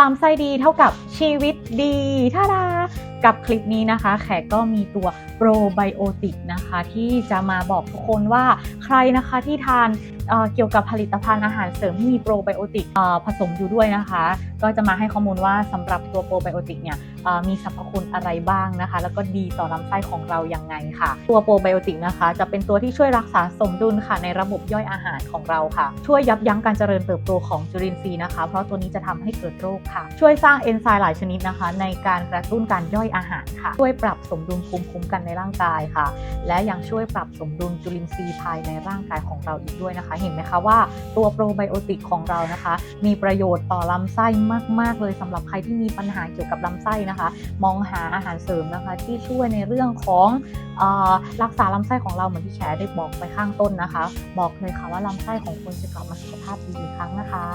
ลำไส้ดีเท่ากับ ชีวิตดีท่าดากับคลิปนี้นะคะ แขกก็มีตัวโปรไบโอติกนะคะ ที่จะมาบอกทุกคนว่าใครนะคะที่ทานเอ่อเกี่ยวกับผลิตภัณฑ์อาหารเสริมที่มีโปรไบโอติกผสมอยู่ด้วยนะคะ ก็จะมาให้ข้อมูลว่าสำหรับตัวโปรไบโอติกเนี่ยมีสรรพคุณอะไรบ้างนะคะ แล้วก็ดีต่อลำไส้ของเรายังไงค่ะ ตัวโปรไบโอติกนะคะ จะเป็นตัวที่ช่วยรักษาสมดุลค่ะ ในระบบย่อยอาหารของเราค่ะ ช่วยยับยั้งการเจริญเติบโตของจุลินทรีย์นะคะ เพราะตัวนี้จะทำให้เกิดโรคค่ะ ช่วยสร้างเอนไซม์หลายชนิดนะคะ ในการกระตุ้นการย่อยอาหารค่ะ ช่วยปรับสมดุลภูมิคุ้มกันในร่างกายค่ะ และยังช่วยปรับสมดุลจุลินทรีย์ภายในร่างกายของเราอีกด้วยนะคะ เห็นไหมคะว่าตัวโปรไบโอติกของเรานะคะ มีประโยชน์ต่อลำไส้มาก ๆ เลยสำหรับใครที่มีปัญหาเกี่ยวกับลำไส้นะคะ มองหาอาหารเสริมนะคะ ที่ช่วยในเรื่องของรักษาลำไส้ของเราเหมือนที่แชร์ได้บอกไปข้างต้นนะคะ บอกเลยค่ะว่าลำไส้ของคุณจะกลับมาสุขภาพดีอีกครั้งนะคะ